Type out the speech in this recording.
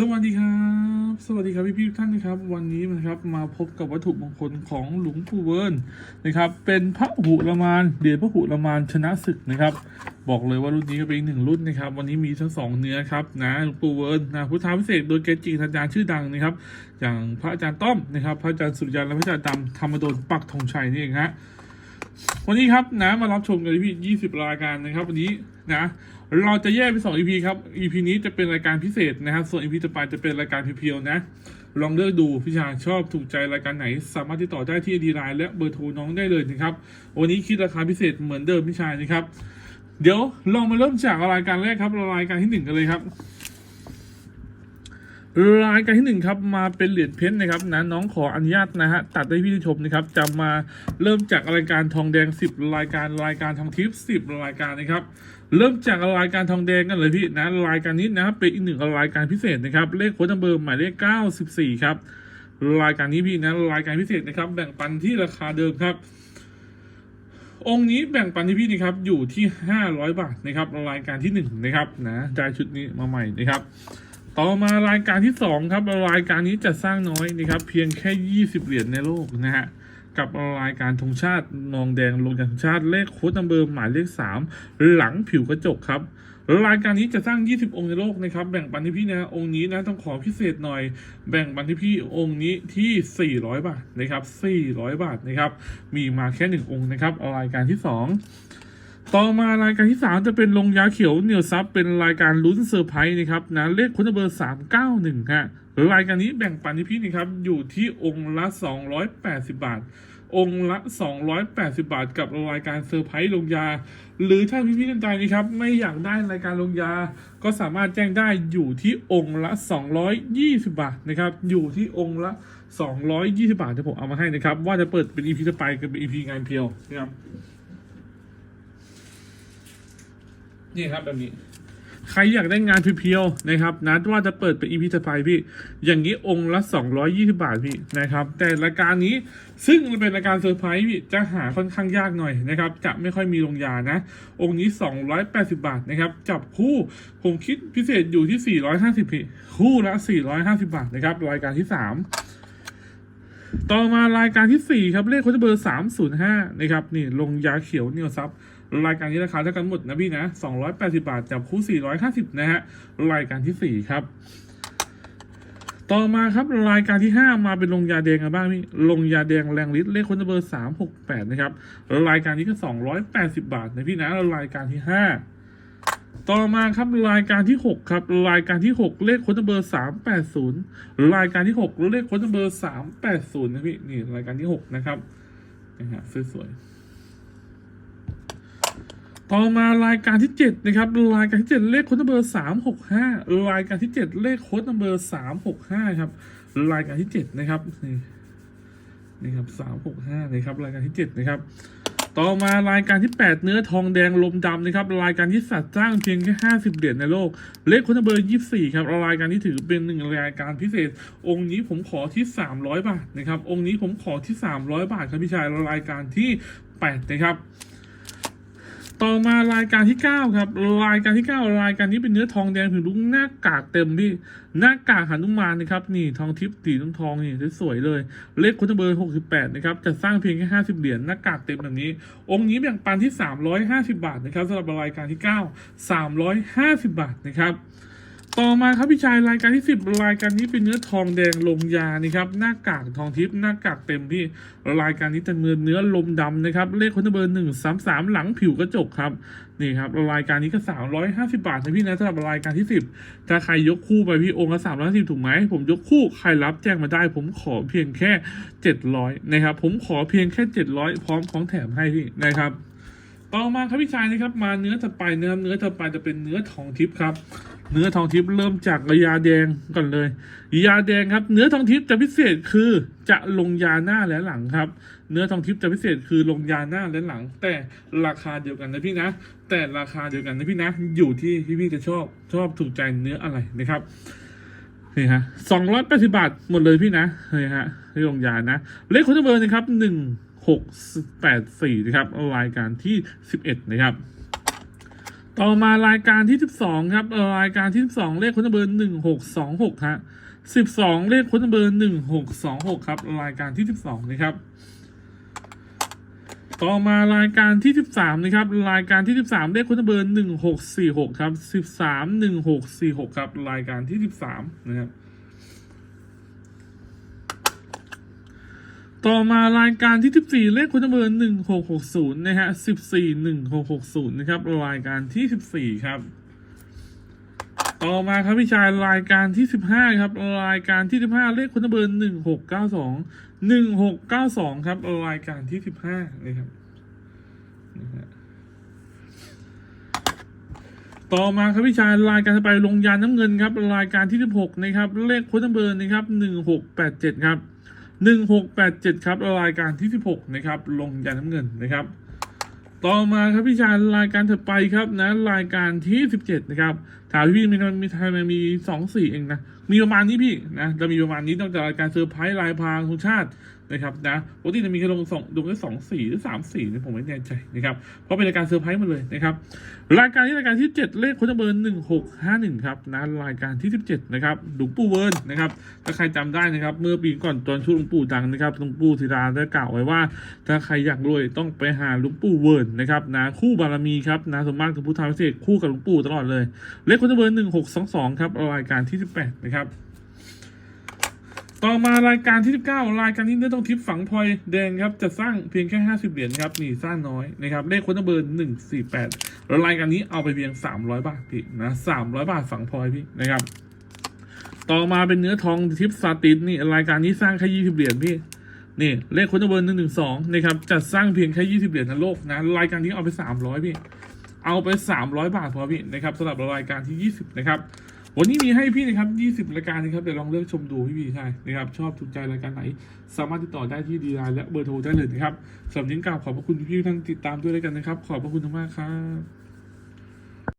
สวัสดีครับ สวัสดีครับพี่พี่ๆทุกท่านนะครับ วันนี้นะครับมาพบกับวัตถุมงคลของหลวงปู่เวิร์นนะครับ เป็นพระหุลมานเดียญพระหุลมานชนะศึกนะครับ บอกเลยว่ารุ่นนี้ก็เป็นอีกหนึ่งรุ่นนะครับ วันนี้มีทั้งสองเนื้อครับนะหลวงปู่เวิร์นนะพุทธาพิเศษโดยเกจิอาจารย์ชื่อดังนะครับ อย่างพระอาจารย์ต้อมนะครับ พระอาจารย์สุริยันและพระอาจารย์ดำธรรมโดลปักธงชัยนี่เองฮะวันนี้ครับนะมารับชมกันที่20รายการนะครับ วันนี้นะ เราจะแยกเป็นสอง EP ครับ EP นี้จะเป็นรายการพิเศษนะครับ ส่วน EP ต่อไปจะเป็นรายการเพียวๆนะ ลองเลือกดูพี่ชายชอบถูกใจรายการไหน สามารถติดต่อได้ที่ดีไลน์และเบอร์โทรน้องได้เลยนะครับ วันนี้คิดราคาพิเศษเหมือนเดิมพี่ชายนะครับ เดี๋ยวลองมาเริ่มจากรายการแรกครับรายการที่หนึ่งกันเลยครับ รายการที่หนึ่งครับมาเป็นเหรียญเพชรนะครับนะน้องขออนุญาตนะฮะตัดให้พี่ชมนะครับจะมาเริ่มจากรายการทองแดง 10 รายการรายการทองทิพย์10รายการนะครับเริ่มจากรายการทองแดงกันเลยพี่นะรายการนี้นะครับเป็นอีกหนึ่งรายการพิเศษนะครับเลขโค้ดเบอร์หมายเลข 94 ครับรายการนี้พี่นะรายการพิเศษนะครับแบ่งปันที่ราคาเดิมครับ องค์นี้แบ่งปันที่พี่นะครับอยู่ที่ 500 บาทนะครับรายการที่หนึ่งนะครับนะได้ชุดนี้มาใหม่นะครับ ต่อมารายการที่สองครับรายการนี้จะสร้างน้อยนะครับ เพียงแค่ 20 เหรียญในโลกนะฮะกับรายการธงชาตินองแดงลงธงชาติเลขโค้ดนัมเบอร์หมายเลข 3 หลังผิวกระจกครับรายการนี้จะสร้าง 20 องค์ในโลกนะครับ แบ่งปันที่พี่นะองค์นี้นะต้องขอพิเศษหน่อย แบ่งปันที่พี่องค์นี้ที่ 400 บาทนะครับ 400 บาทนะครับ มีมาแค่หนึ่งองค์นะครับรายการที่สอง ต่อมารายการที่ 3 จะเป็นลงยาเขียวเหนียวซับเป็นรายการลุ้นเซอร์ไพรส์นะครับนะเลขคุณเบอร์ 391ฮะรายการนี้แบ่งปันที่พี่นะครับอยู่ที่องค์ละ 280 บาท องค์ละ 280 บาท กับรายการเซอร์ไพรส์ลงยา หรือถ้าพี่พี่ท่านใดนะครับไม่อยากได้รายการลงยา ก็สามารถแจ้งได้อยู่ที่องค์ละ 220 บาทนะครับอยู่ที่องค์ละ 220 บาทที่ผมเอามาให้นะครับว่าจะเปิดเป็น EP ต่อไปกับเป็น EP งานเพียวนะครับ นี่ครับแบบนี้ ใครอยากได้งานเพียวๆนะครับนะว่าจะเปิดเป็นอีพีถัดไปพี่ อย่างนี้องค์ละ 220 บาทพี่นะครับ แต่รายการนี้ซึ่งมันเป็นรายการเซอร์ไพรส์พี่จะหาค่อนข้างยากหน่อยนะครับ จะไม่ค่อยมีลงยานะ องค์นี้ 280 บาทนะครับ จับคู่ผมคิดพิเศษอยู่ที่ 450พี่คู่ละ 450 บาทนะครับรายการที่ 3ต่อมารายการที่ 4 ครับ เลขโค้ดเบอร์ 305 นะครับ นี่ลงยาเขียวเนียวซับ รายการนี้ราคาเท่ากันหมดนะพี่นะ 280 บาทจับคู่ 450 นะฮะ รายการที่ 4 ครับ ต่อมาครับรายการที่ 5 มาเป็นลงยาแดงกันบ้างพี่ลงยาแดงแรงฤทธิ์เลขคนเบอร์ 368 นะครับ รายการนี้ก็ 280 บาทนะพี่นะรายการที่ 5ต่อมาครับรายการที่ 6 ครับ รายการที่ 6 เลขค้นเบอร์380 รายการที่ 6 เลขค้นเบอร์380 นะพี่ นี่รายการที่ 6 นะครับนะฮะสวยๆ ต่อมารายการที่ 7 นะครับ รายการที่ 7 เลขโค้ดนัมเบอร์365 รายการที่ 7 เลขโค้ดนัมเบอร์365 ครับ รายการที่ 7 นะครับ นี่ครับ365นะครับ รายการที่ 7 นะครับ ต่อมารายการที่ 8 เนื้อทองแดงลมดำนะครับ รายการที่สัตว์สร้างเพียงแค่ 50 เหรียญในโลก เลขโค้ดนัมเบอร์ 24 ครับ รายการที่ถือเป็นหนึ่งรายการพิเศษ องค์นี้ผมขอที่ 300 บาทนะครับ องค์นี้ผมขอที่ 300 บาทครับพี่ชาย รายการที่ 8 นะครับ ต่อมารายการที่ 9 ครับ รายการที่ 9 รายการนี้เป็นเนื้อทองแดงผิวลุงหน้ากากเต็มพี่หน้ากากหันุมานนะครับนี่ทองทิพย์สีน้ำทองนี่สวยๆเลย เลขคุณเบอร์ 68 นะครับจะสร้างเพียงแค่ 50 เหรียญหน้ากากเต็มแบบนี้ องค์นี้แบ่งปันที่ 350 บาทนะครับสำหรับรายการที่ 9 350 บาทนะครับ ต่อมาครับพี่ชายรายการที่ 10 รายการนี้เป็นเนื้อทองแดงลมยานะครับหน้ากากทองทิพย์หน้ากากเต็มพี่รายการนี้จะเนื้อเนื้อลมดำนะครับเลขคนเบอร์หนึ่งสามสามหลังผิวกระจกครับนี่ครับรายการนี้ก็ 350 บาทนะพี่นะสำหรับรายการที่ 10 ถ้าใครยกคู่ไปพี่องค์ละ350ถูกไหมผมยกคู่ใครรับแจ้งมาได้ ผมขอเพียงแค่ 700นะครับผมขอเพียงแค่ 700 พร้อมของแถมให้พี่นะครับต่อมาครับพี่ชายนะครับมาเนื้อถัดไปเนื้อเนื้อถัดไปจะเป็นเนื้อทองทิพย์ครับ เนื้อทองทิพย์เริ่มจากยาแดงก่อนเลย ยาแดงครับ เนื้อทองทิพย์จะพิเศษคือจะลงยาหน้าและหลังครับ เนื้อทองทิพย์จะพิเศษคือลงยาหน้าและหลัง แต่ราคาเดียวกันนะพี่นะ แต่ราคาเดียวกันนะพี่นะ อยู่ที่พี่พี่จะชอบชอบถูกใจเนื้ออะไรนะครับนี่ฮะสองร้อยแปดสิบาทหมดเลยพี่นะนี่ฮะที่ลงยานะ เลขคุณเบอร์นะครับหนึ่งหกแปดสี่นะครับรายการที่สิบเอ็ดนะครับ ต่อมารายการที่สิบสองครับเออรายการที่สิบสองเลขค้นเบอร์หนึ่งหกสองหกฮะสิบสองเลขค้นเบอร์หนึ่งหกสองหกครับ รายการที่สิบสองนะครับ ต่อมารายการที่สิบสามนะครับ รายการที่สิบสามเลขค้นเบอร์หนึ่งหกสี่หกครับสิบสามหนึ่งหกสี่หกครับ รายการที่สิบสามนะครับ ต่อมารายการที่ 14 เลขคุณเบอร์ 1660 นะฮะ 14 1660 นะครับ รายการที่ 14 ครับ ต่อมาครับพี่ชายรายการที่ 15 ครับ รายการที่ 15 เลขคุณเบอร์ 1692 1692 ครับ รายการที่ 15 นะครับนะฮะต่อมาครับพี่ชายรายการไปลงยานน้ำเงินครับ รายการที่ 16 นะครับ เลขคุณเบอร์นะครับ 1687 ครับ หนึ่งหกแปดเจ็ดครับรายการที่สิบหกนะครับ ลงยัน้ำเงินนะครับ ต่อมาครับพี่ชายรายการถัดไปครับนะรายการที่สิบเจ็ดนะครับถามพี่มีมีไทยมันมีสองสี่เองนะ มีประมาณนี้พี่นะจะมีประมาณนี้นอกจากรายการเซอร์ไพรส์รายพรางทุกชาตินะครับนะปกติจะมีแค่ลงสองลงแค่สองสี่หรือสามสี่เนี่ยผมไม่แน่ใจนะครับเพราะเป็นรายการเซอร์ไพรส์หมาเลยนะครับรายการที่รายการที่เจ็ดเลขคนเบอร์หนึ่งหกห้าหนึ่งครับนะรายการที่สิบเจ็ดนะครับหลวงปู่เวิร์นนะครับถ้าใครจำได้นะครับ เมื่อปีก่อนตอนช่วงหลวงปู่ดังนะครับหลวงปู่ศิลาได้กล่าวไว้ว่า ถ้าใครอยากรวยต้องไปหาหลวงปู่เวิร์นนะครับนะคู่บารมีครับนะสมมากถึงพุทธาพิเศษกคู่กับหลวงปู่ตลอดเลยเลขคนเบอร์หนึ่งหกสองสองครับรายการที่สิบแปดนะครับ ต่อมารายการที่19รายการนี้ได้ต้องทิปฝังพลอยแดงครับ จะสร้างเพียงแค่50เหรียญครับนี่สร้างน้อยนะครับ เลขคนเบอร์148แล้วรายการนี้เอาไปเพียง300บาทพี่นะ300บาทฝังพลอยพี่นะครับ ต่อมาเป็นเนื้อทองทิปซาตินนี่รายการนี้สร้างแค่20เหรียญพี่นี่เลขคนเบอร์112นะครับจะสร้างเพียงแค่20เหรียญในโลกนะรายการนี้เอาไป300พี่ เอาไป 300 บาทพอพี่นะครับสำหรับรายการที่ 20 นะครับ วันนี้มีให้พี่นะครับ 20 รายการนะครับเดี๋ยวลองเลือกชมดูพี่พี่ใช่นะครับ ชอบถูกใจรายการไหน สามารถติดต่อได้ที่ดีไลน์และเบอร์โทรได้เลยนะครับสำหรับนิ้งกล่าวขอบพระคุณพี่ๆท่านติดตามด้วยแล้วกันนะครับ ขอบพระคุณมากครับ